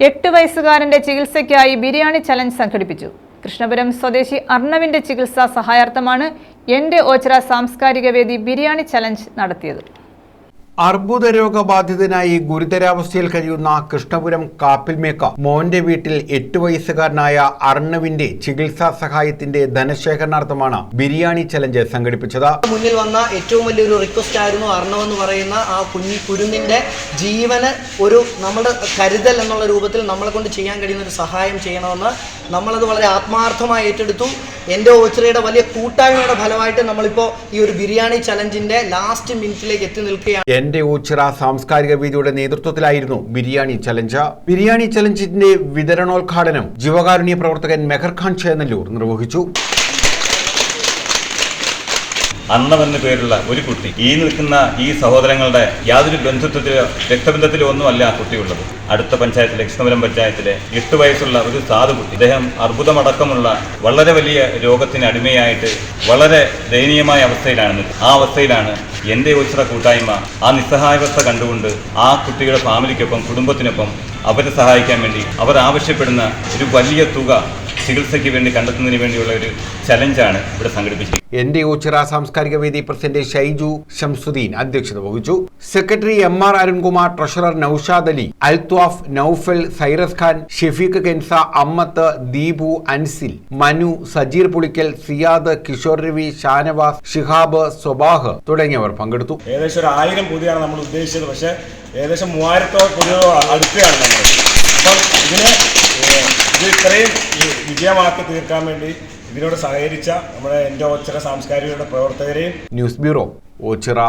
എട്ട് വയസ്സുകാരന്റെ ചികിത്സയ്ക്കായി ബിരിയാണി ചലഞ്ച് സംഘടിപ്പിച്ചു. കൃഷ്ണപുരം സ്വദേശി അർണവിന്റെ ചികിത്സാ സഹായാർത്ഥമാണ് എന്റെ ഓച്ചിറ സാംസ്കാരിക വേദി ബിരിയാണി ചലഞ്ച് നടത്തിയത്. അർബുദ രോഗബാധിതനായി ഗുരുതരാവസ്ഥയിൽ കഴിയുന്ന കൃഷ്ണപുരം കാപ്പിൽമേക്ക. മോന്റെ വീട്ടിൽ എട്ട് വയസ്സുകാരനായ അർണവിന്റെ ചികിത്സാ സഹായത്തിന്റെ ധനശേഖരണാർത്ഥമാണ് ബിരിയാണി ചലഞ്ച് സംഘടിപ്പിച്ചത്. മുന്നിൽ വന്ന ഏറ്റവും വലിയൊരു റിക്വസ്റ്റ് ആയിരുന്നു അർണവ് എന്ന് പറയുന്ന ആ കുഞ്ഞി കുരുന്നിന്റെ ജീവന് ഒരു നമ്മുടെ കരുതൽ എന്നുള്ള രൂപത്തിൽ നമ്മളെ കൊണ്ട് ചെയ്യാൻ കഴിയുന്ന ഒരു സഹായം ചെയ്യണമെന്ന് നമ്മളത് വളരെ ആത്മാർത്ഥമായി ഏറ്റെടുത്തു. എന്റെ ഓച്ചിറയുടെ വലിയ കൂട്ടായ്മയുടെ ഫലമായിട്ട് നമ്മളിപ്പോൾ ഈ ഒരു ബിരിയാണി ചലഞ്ചിന്റെ ലാസ്റ്റ് മിനിറ്റിലേക്ക് എത്തി നിൽക്കുകയാണ്. എന്റെ ഓച്ചിറ സാംസ്കാരിക വേദിയുടെ നേതൃത്വത്തിലായിരുന്നു ബിരിയാണി ചലഞ്ച്. ബിരിയാണി ചലഞ്ചിന്റെ വിതരണോദ്ഘാടനം ജീവകാരുണ്യ പ്രവർത്തകൻ മെഹർഖാൻ ചേന്നല്ലൂർ നിർവഹിച്ചു. അന്നവെന്ന പേരുള്ള ഒരു കുട്ടി. ഈ നിൽക്കുന്ന ഈ സഹോദരങ്ങളുടെ യാതൊരു ബന്ധുത്വത്തിലോ രക്തബന്ധത്തിലോ ഒന്നുമല്ല ആ കുട്ടിയുള്ളത്. അടുത്ത പഞ്ചായത്തിലെ കൃഷ്ണപുരം പഞ്ചായത്തിലെ എട്ട് വയസ്സുള്ള ഒരു സാധു കുട്ടി. അദ്ദേഹം അർബുദമടക്കമുള്ള വളരെ വലിയ രോഗത്തിന് അടിമയായിട്ട് വളരെ ദയനീയമായ അവസ്ഥയിലാണ് ആ അവസ്ഥയിലാണ് എന്റെ ഉച്ചിറ കൂട്ടായ്മ ആ നിസ്സഹായവസ്ഥ കണ്ടുകൊണ്ട് ആ കുട്ടിയുടെ ഫാമിലിക്കൊപ്പം കുടുംബത്തിനൊപ്പം അവരെ സഹായിക്കാൻ വേണ്ടി അവർ ആവശ്യപ്പെടുന്ന ഒരു വലിയ തുക ചികിത്സയ്ക്ക് വേണ്ടി കണ്ടെത്തുന്നതിന് വേണ്ടിയുള്ള ഒരു ചലഞ്ചാണ് ഇവിടെ സംഘടിപ്പിച്ചത് എൻ ഡി ഊച്ചിറ സാംസ്കാരിക വേദി പ്രസിഡന്റ് ഷൈജു ഷംസുദ്ദീൻ അധ്യക്ഷത വഹിച്ചു. Secretary M R Arunkumar treasurer Noushad Ali Althaf Noufal Cyrus Khan Shefeeq Kensa Ammath Deepu Ansil Manu Sajeer Pulikkal Siyad Kishore Ravi Shanavas Shihab Swabah തുടങ്ങിയവർ പങ്കെടുത്തു. ഏകദേശം ഒരു ആയിരം പൊതിയാണ് നമ്മൾ ഉദ്ദേശിച്ചത്. പക്ഷേ ഏകദേശം മൂവായിരത്തോ പൊതിയോ അടുക്കുകയാണ് നമ്മൾ. അപ്പം ഇതിന് ഇത് ഇത്രയും വിജയമാക്കി തീർക്കാൻ വേണ്ടി ഇതിനോട് സഹകരിച്ച നമ്മുടെ എന്റെ ഓച്ചിറ സാംസ്കാരികയുടെ പ്രവർത്തകരെയും ന്യൂസ് ബ്യൂറോ ഓച്ചിറ.